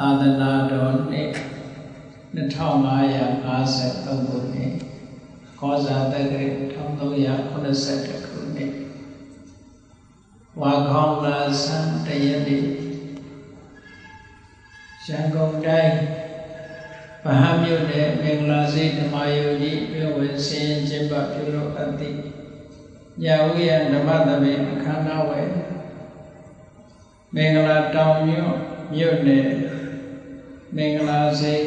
သာသနာတော်နှစ်2553ခုနှစ်ခောဇာတက္ကရာ1382ခုနှစ်ဝါခေါင်လာဆန်းတရနေ့ရန်ကုန်တိုင်းဗဟမြို့နယ်မင်္ဂလာစိတ်ဓမ္မယုံကြီးမြို့ဝင်ဆင်းကျင်းပပြုလုပ်အပ်သည့်ညာဝိယဓမ္မသဘင်အခမ်းအနားဝယ်မင်္ဂလာတောင်မြို့မြို့နယ် မင်္ဂလာစိတ်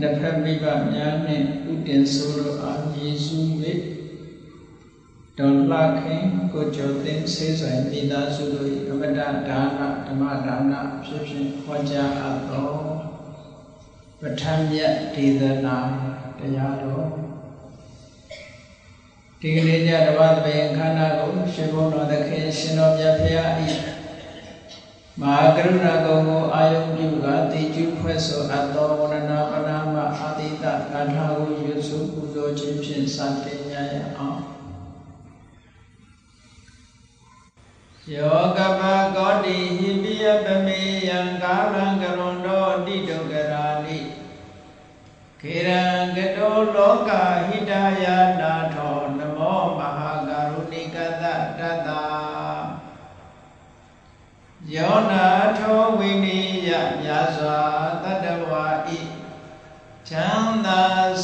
နှစ်ဖက်မိဘများနှင့်ဥတင်ဆိုလိုအားယေရှု၍ဒေါ်လာခင်ကိုကျော်သိန်းဆေးဆိုင်မိသားစုတို့၏အမတဒါနဓမ္မဒါနဖြစ်ဖြင့်ဟောကြားအပ်သောပဋ္ဌာန်းမြတ်ဒေသနာတရားတော်ဒီကနေ့ညဓမ္မသဘင်ခန္ဓာကိုရှင်ဘုန်းတော်သခင်ရှင်တော်မြတ်ဖရာ၏မဟာကရုဏာကုံကိုအာယုပြုကတိကျ ဖွဲ့ဆိုအပ်သောဝန္ဒနာပနာမအာတိတဂါထာကိုရွစုပူဇော်ခြင်းဖြင့်စတင်ကြရအောင်ယောကပကောတိဟိပိယပမေယံကာလံကရွန်တော်တိတုကရာလိခေရံကတောလောကဟိတယာ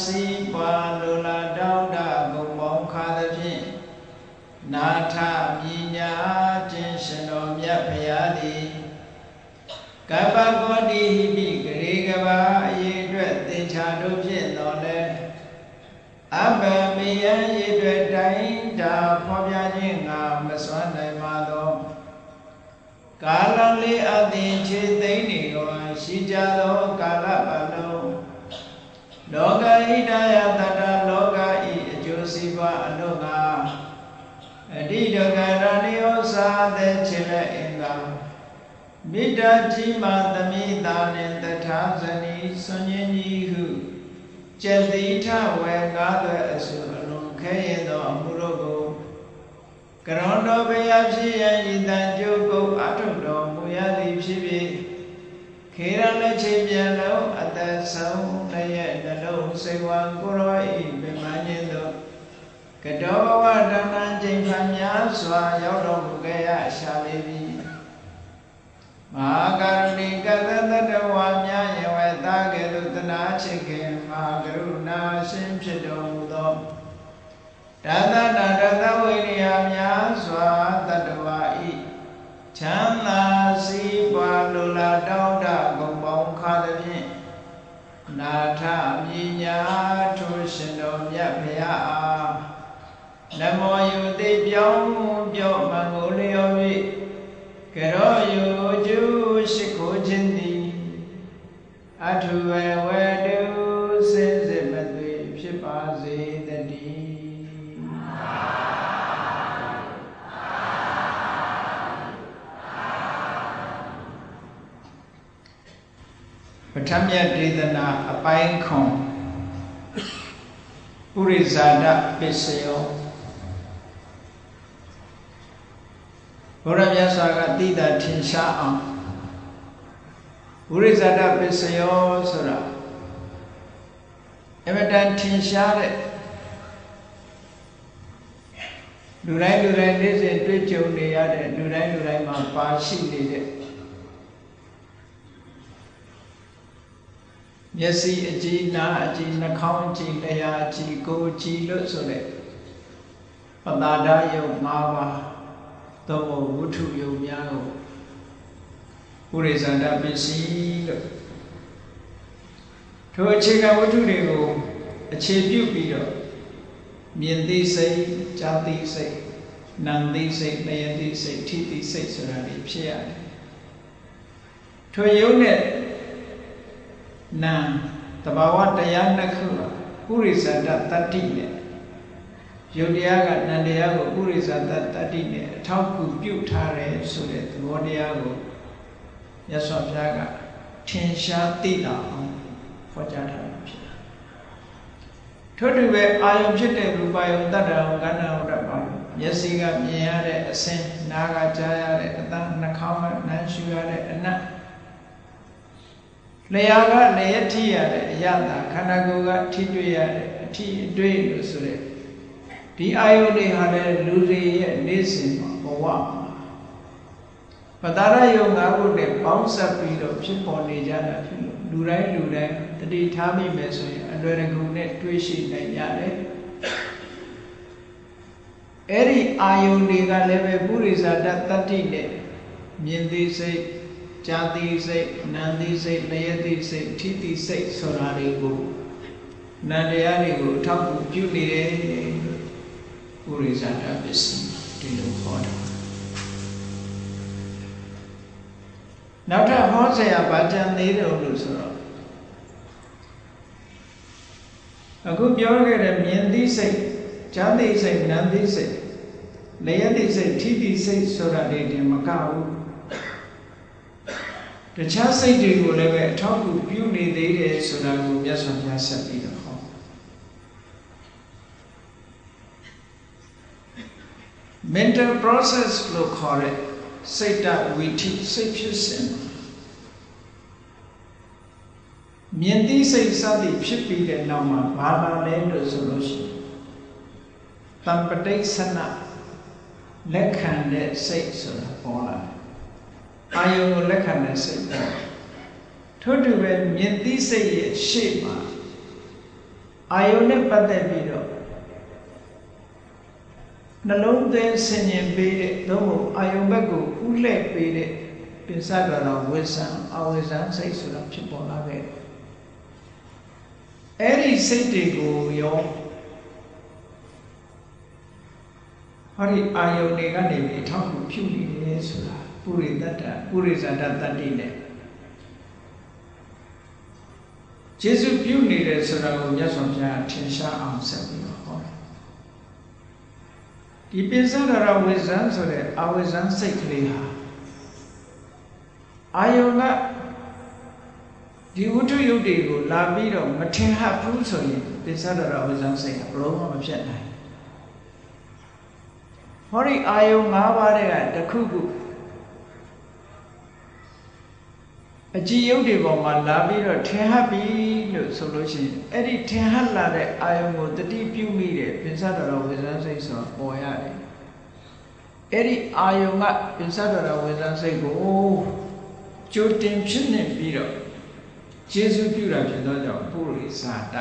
စီးပွားလိုလားတောင်းတဂုံပေါင်းခါသဖြင့်နာထမြညာခြင်းရှင်တော်မြတ်ဖရာသည်ကပ္ပကောတိဟိ မိတ္တကြီးမှသမိတာနှင့်တထာဇနီဆွန်ញင်းကြီးဟုကျက်တိထဝေငါးသွဲအစုအလုံးခဲရင်သောအမှုတို့ကိုကရွန်တော်ဘုရားဖြစ်ရန်ဤတန်ကြုတ်ကုတ်အထုတော်မူရသည်ဖြစ်ဖြစ်ခေရလက်ချင်းပြန်လုံးအသက်ဆုံးလည်းရဲ့နှလုံးစိတ်ဝါကိုရောဤပြမခြင်းတို့ကတောဘဝဓမ္မချိန်ဖန်များစွာရောက်တော်မူခဲ့ရရှာလေပြီ တသနာတသဝိရိယများစွာတတ္တဝါဤချမ်းသာစီးပွားလိုလားတောင်းတဂုံပေါင်းခါသဖြင့်နာထမြညာထိုရှင်တော်မြတ်ဖရာအားနမောယုတိပြောင်းပြော့မံကိုလျော်၍ကရောယုကျူရှိခိုးခြင်းသည်အထုဝေဝေ ပဋ္ဌမြတ်ဒေသနာအပိုင်းခွန်ပုရိဇာဒပစ္စယောဘုရားမြတ်စွာကတိတာထင်ရှားအောင်ပုရိဇာဒပစ္စယောဆိုတာအမတန်ထင်ရှားတဲ့လူတိုင်းလူတိုင်းနေ့စဉ်တွေ့ကြုံနေရတဲ့လူတိုင်းလူတိုင်းမှာပါရှိနေတဲ့ မျက်စိအကြည့်နားအကြည့်နှာခေါင်းအကြည့်လျှာအကြည့်ကိုယ်အကြည့်လို့ဆိုတဲ့ပတာဒယုတ်၅ပါးသောဝုထုယုတ်များကိုပုရိသန္တပစ္စည်းလို့ထိုအခြေခံဝတ္ထုတွေကိုအခြေပြုပြီးတော့မြင်သိစိတ်ကြားသိစိတ်နာမ်သိစိတ်လျက်သိစိတ်ထိသိစိတ်ဆိုတာတွေဖြစ်ရတယ်ထိုယုတ်နဲ့ နာတဘာဝတရားနှစ်ခုပုရိသန္တတတ္တိနဲ့ယုတ်တရားကနန္တရားကိုပုရိသန္တတတ္တိနဲ့အထောက်ကူပြုထားတယ်ဆိုတဲ့သဘောတရားကိုမြတ်စွာဘုရားကထင်ရှားသိတာအောင်ဖော်ကြားထားတာဖြစ်တယ်ထို့တူပဲအာယုဖြစ်တဲ့ရူပယုတတ္တံကဏ္ဍဝရပါမျက်စိကမြင်ရတဲ့အဆင်းနားကကြားရတဲ့အသံနှာခေါင်းကနမ်းရှူရတဲ့အနတ်ထ လျာကလျက်ထိရတဲ့အရသာခန္ဓာကိုယ်ကထိတွေ့ရတဲ့အထိအတွေ့လို့ဆိုတဲ့ဒီအာယုန်တွေဟာလည်းလူတွေရဲ့နေ့စဉ်ဘဝမှာပတာရယုံငါးခုနဲ့ပေါင်းစပ်ပြီးတော့ဖြစ်ပေါ်နေကြတာဖြစ်လို့လူတိုင်းလူတိုင်းတတိထားမိမယ်ဆိုရင်အလွယ်တကူနဲ့တွေးရှိနိုင်ကြတယ်အဲ့ဒီအာယုန်တွေကလည်းပဲပုရိသတတတ္တိနဲ့မြင်သိစိတ် ကြာတိစိတ်နန္တိစိတ်လယတိစိတ်ထိတိစိတ်ဆိုတာတွေကိုနန္တရားတွေကိုအထောက်အကူပြုနေတယ်ဥရိဇာတပစ္စည်းဒီလိုခေါ်တာနောက်ထပ်ဟောဆရာဗာတန်သေးတယ်လို့ဆိုတော့အခုပြောခဲ့တဲ့မြင်သိစိတ်ဈာတိစိတ်နန္တိစိတ်လယတိစိတ်ထိတိစိတ်ဆိုတာတွေတင်မကဘူး တခြားစိတ်တွေကိုလည်းပဲအထောက်အကူပြုနေသေးတယ်ဆိုတာကိုမြတ်စွာဘုရားဆက်ပြီးတော့ဟော mental process လို့ခေါ်တဲ့စိတ်တဝိထိစိတ်ဖြစ်စဉ်မြင်သိစိတ်စသည်ဖြစ်ပြီးတဲ့နောက်မှာဘာလာလဲလို့ဆိုလို့ရှိရင်တံပဋိစ္ဆနလက်ခံတဲ့စိတ်ဆိုတာပေါ်လာတ ယ်အာယုံကိုလက်ခံတဲ့စိတ်ပေါ်ထို့တူပဲမြင်သိစိတ်ရဲ့ရှေ့မှာအာယုံနဲ့ပတ်သက်ပြီးတော့နှလုံးသွင်းဆင်ញင်ပေးတဲ့သို့မဟုတ်အာယုံဘက်ကိုဥလှည့်ပေးတဲ့ပင်စတော်ဝိဇံအဝိဇံစိတ်ဆိုတာဖြစ်ပေါ်လာခဲ့အဲ့ဒီစိတ်တွေကိုရောဟောဒီအာယုန်တွေကနေပြီးထောက်ကူဖြူနေတယ်ဆိုတာ ပုရိသတ္တပုရိသတ္တတတ္တိနဲ့ကျေစုပြုနေတယ်ဆိုတာကိုမြတ်စွာဘုရားထင်ရှားအောင်ဆက်ပြီးတော့ဟောတယ်ဒီပိစဒရဝိဇံဆိုတဲ့အဝိဇံစိတ်ကလေးဟာအာယုန်ကဒီဝတ္ထုယုတ်တွေကိုလာပြီးတော့မထင်ဟပ်ဘူးဆိုရင်ပိစဒရဝိဇံစိတ်ကဘလုံးမဖြစ်နိုင်ဟောဒီအာယုံ၅ပါးတဲ့ကတခုခု အကြည်ယုတ်တွေပေါ်မှာလာပြီးတော့ထင်ဟပ်ပြီလို့ဆိုလို့ရှိရင်အဲ့ဒီထင်ဟပ်လာတဲ့အာယုံကိုတတိပြုမိတဲ့ပင်စတော်ဝေဇန်းစိတ်ဆိုပေါ်ရတယ်အဲ့ဒီအာယုံကပင်စတော်ဝေဇန်းစိတ်ကိုကြိုတင်ဖြစ်နေပြီးတော့ကျေစုပြုတာဖြစ်သောကြောင့်ပုရိသတ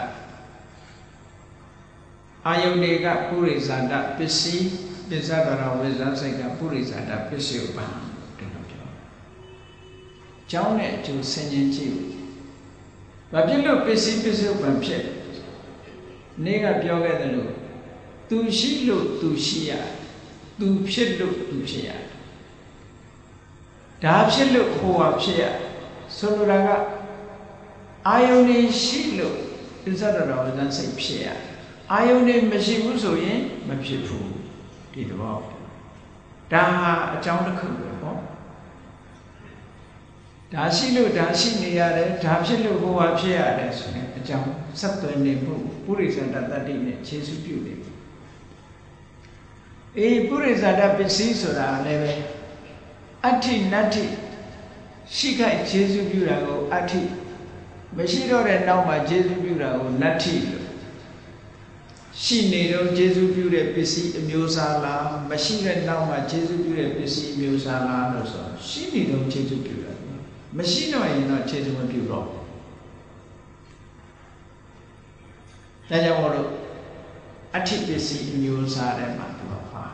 အာယုန်တွေကပုရိသတပစ္စည်းပစ္စဒရဝိဇ္ဇစိတ်ကပုရိသတပစ္စယုပံဒီလိုပြော။ ကျောင်းနဲ့အကျိုးဆင်ခြင်ကြည့်။ဘာဖြစ်လို့ပစ္စည်းပစ္စယုပံဖြစ်။နေ့ကပြောခဲ့တယ်လို့သူရှိလို့သူရှိရ။သူဖြစ်လို့သူဖြစ်ရ။ဒါဖြစ်လို့ဟိုဟာဖြစ်ရ။ဆိုလိုတာကအာယုန်နေရှိလို့ပစ္စဒရဝိဇ္ဇစိတ်ဖြစ်ရ။အာယုန်နေမရှိဘူးဆိုရင်မဖြစ်ဘူး။ဒီသဘောဒါဟာအကြောင်းတစ်ခုပဲပေါ့ ဒါရှိလို့ဒါရှိနေရတယ်ဒါဖြစ်လို့ဘဝဖြစ်ရတယ်ဆိုရင်အကြောင်းဆက်သွယ်နေမှုပုရိသတတတ္တိနဲ့ခြေစုပြုနေပြီအေးပုရိသတပစ္စည်းဆိုတာလည်းပဲအဋ္ဌိနတ္ထိရှိခိုက်ခြေစုပြုတာကိုအဋ္ဌိမရှိတော့တဲ့နောက်မှာခြေစုပြုတာကိုနတ္ထိလို့ရှိနေတော့ကျေစုပြုတဲ့ပစ္စည်းအမျိုးအစားလားမရှိတဲ့နောက်မှာကျေစုပြုတဲ့ပစ္စည်းအမျိုးအစားလားလို့ဆိုရှိနေတော့ကျေစုပြုတာ မရှိတော့ရင်တော့ကျေစုမပြုတော့ဒါကြောင့်မို့လို့အဋ္ဌိပစ္စည်းအမျိုးအစားထဲမှာသူကပါ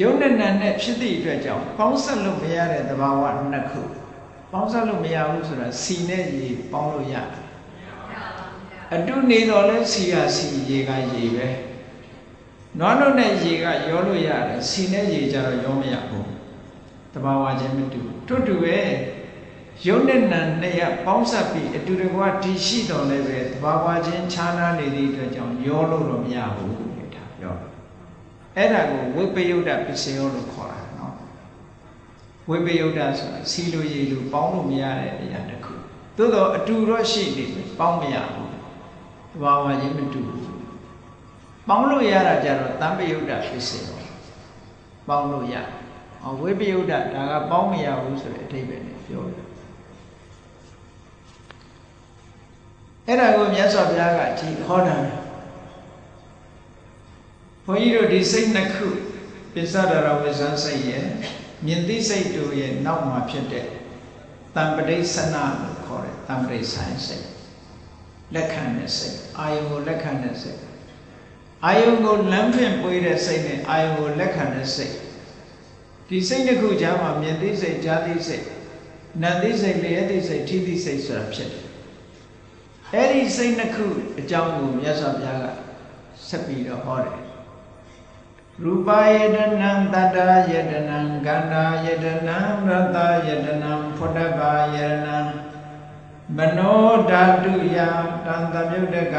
ယုံနဲ့နံနဲ့ဖြစ်သည့်အတွက်ကြောင့်ပေါင်းဆက်လို့မရတဲ့သဘာဝနှစ်ခုပေါင်းဆက်လို့မရဘူးဆိုတာစီနဲ့ရေပေါင်းလို့ရတယ်အတုနေတော့လဲစီရစီရေကရေပဲနွားတို့နဲ့ရေကရောလို့ရတယ်စီနဲ့ရေကြတော့ရောမရဘူး တဘာဝချင်းမတူထွတ်တူပဲရုပ်နဲ့နာနဲ့ရပေါင်းစပ်ပြီးအတူတကွာတည်ရှိတော်လည်းပဲတဘာဝချင်းခြားနာနေသည့်အတွက်ကြောင့်ရောလို့တော့မရဘူးဒါပြောအဲ့ဒါကိုဝိပယုဒ္ဓပစ္စယောလို့ခေါ်တာနော်ဝိပယုဒ္ဓဆိုတာစီလိုရေလိုပေါင်းလို့မရတဲ့အရာတစ်ခုသို့တော့အတူတော့ရှိနေတယ်ပေါင်းမရဘူးတဘာဝချင်းမတူဘူးပေါင်းလို့ရတာကြတော့တံပယုတ်တာဖြစ်စေတော့ပေါင်းလို့ရ အော်ဝိပယုဒ္ဓဒါကပေါင်းမရဘူးဆိုတဲ့အဓိပ္ပာယ်နဲ့ပြောတယ်အဲ့ဒါကိုမြတ်စွာဘုရားကကြည်ခေါ်တာဘုန်းကြီးတို့ဒီစိတ်နှစ်ခုပိစ္ဆဒရဝိဇ္ဇန်စိတ်ရဲ့မြင်သိစိတ်တို့ရဲ့နောက်မှာဖြစ်တဲ့တံပဋိဆနာလို့ခေါ်တယ်တံပဋိဆိုင်စိတ်လက်ခံတဲ့စိတ်အာယုံကိုလက်ခံတဲ့စိတ်အာယုံကိုလမ်းဖြင့်ပွေးတဲ့စိတ်နဲ့အာယုံကိုလက်ခံတဲ့စိတ် ဒီစိတ်တစ်ခုကြားမှာမြင်သိစိတ်ကြားသိစိတ်နံသိစိတ်လျက်သိစိတ်ထိသိစိတ်ဆိုတာဖြစ်တယ်အဲ့ဒီစိတ်နှစ်ခုအကြောင်းကိုမြတ်စွာဘုရားကဆက်ပြီးတော့ဟောတယ်ရူပယတနံတတ္တယတနံကန္နာယတနံရတယတနံဖုဒ္ဓဘာယတနံမနောဓာတုယတံသမယုတ်တက